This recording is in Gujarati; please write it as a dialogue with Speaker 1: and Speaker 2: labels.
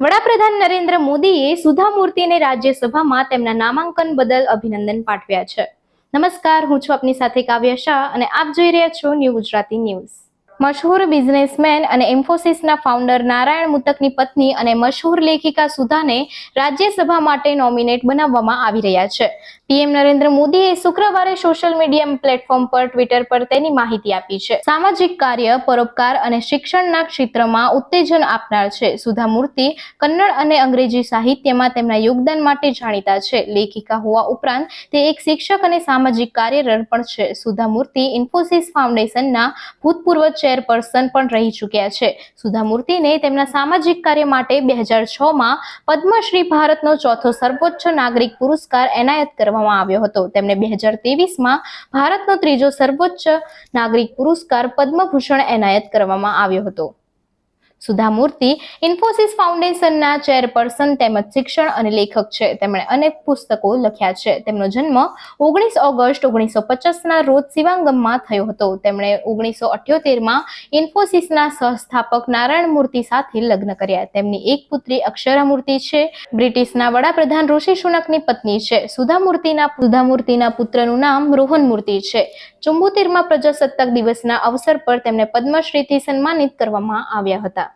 Speaker 1: વડાપ્રધાન નરેન્દ્ર મોદીએ સુધા મૂર્તિને રાજ્યસભામાં તેમના નામાંકન બદલ અભિનંદન પાઠવ્યા છે. નમસ્કાર, હું છું આપની સાથે કાવ્ય શાહ અને આપ જોઈ રહ્યા છો ન્યૂ ગુજરાતી ન્યૂઝ. મશહૂર બિઝનેસમેન અને ઇન્ફોસિસના ફાઉન્ડર નારાયણ મુતકની પત્ની અને મશહૂર લેખિકા સુધાને રાજ્યસભા માટે નોમિનેટ બનાવવામાં આવી રહ્યા છે. પીએમ નરેન્દ્ર મોદીએ શુક્રવારે સોશિયલ મીડિયા પ્લેટફોર્મ પર ટ્વિટર પર તેની માહિતી આપી છે. સામાજિક કાર્ય, પરોપકાર અને શિક્ષણના ક્ષેત્રમાં ઉત્તેજન આપનાર છે. સુધા મૂર્તિ કન્નડ અને અંગ્રેજી સાહિત્યમાં તેમના યોગદાન માટે જાણીતા છે. લેખિકા હોવા ઉપરાંત તે એક શિક્ષક અને સામાજિક કાર્યરત પણ છે. સુધા મૂર્તિ ઇન્ફોસિસ ફાઉન્ડેશનના ભૂતપૂર્વ ચેરપર્સન પણ રહી ચૂક્યા છે. સુધા મૂર્તિને તેમના સામાજિક કાર્ય માટે બે હજાર છમાં પદ્મશ્રી ભારતનો ચોથો સર્વોચ્ચ નાગરિક પુરસ્કાર એનાયત કરવામાં આવ્યો હતો. તેમને બે હજાર ત્રેવીસમાં ભારતનો ત્રીજો સર્વોચ્ચ નાગરિક પુરસ્કાર પદ્મભૂષણ એનાયત કરવામાં આવ્યો હતો. સુધા મૂર્તિ ઇન્ફોસિસ ફાઉન્ડેશનના ચેરપર્સન તેમજ શિક્ષણ અને લેખક છે. તેમણે અનેક પુસ્તકો લખ્યા છે. તેમનો જન્મ ઓગણીસ ઓગસ્ટ ઓગણીસો પચાસના રોજ શિવાંગમમાં થયો હતો. તેમણે ઓગણીસો અઠ્યોતેરમાં ઇન્ફોસિસના સહસ્થાપક નારાયણ મૂર્તિ સાથે લગ્ન કર્યા. તેમની એક પુત્રી અક્ષરા મૂર્તિ છે. બ્રિટિશના વડાપ્રધાન ઋષિ સુનકની પત્ની છે. સુધા મૂર્તિના સુધા મૂર્તિના પુત્રનું નામ રોહન મૂર્તિ છે. ચુંબોતેરમાં પ્રજાસત્તાક દિવસના અવસર પર તેમને પદ્મશ્રીથી સન્માનિત કરવામાં આવ્યા હતા.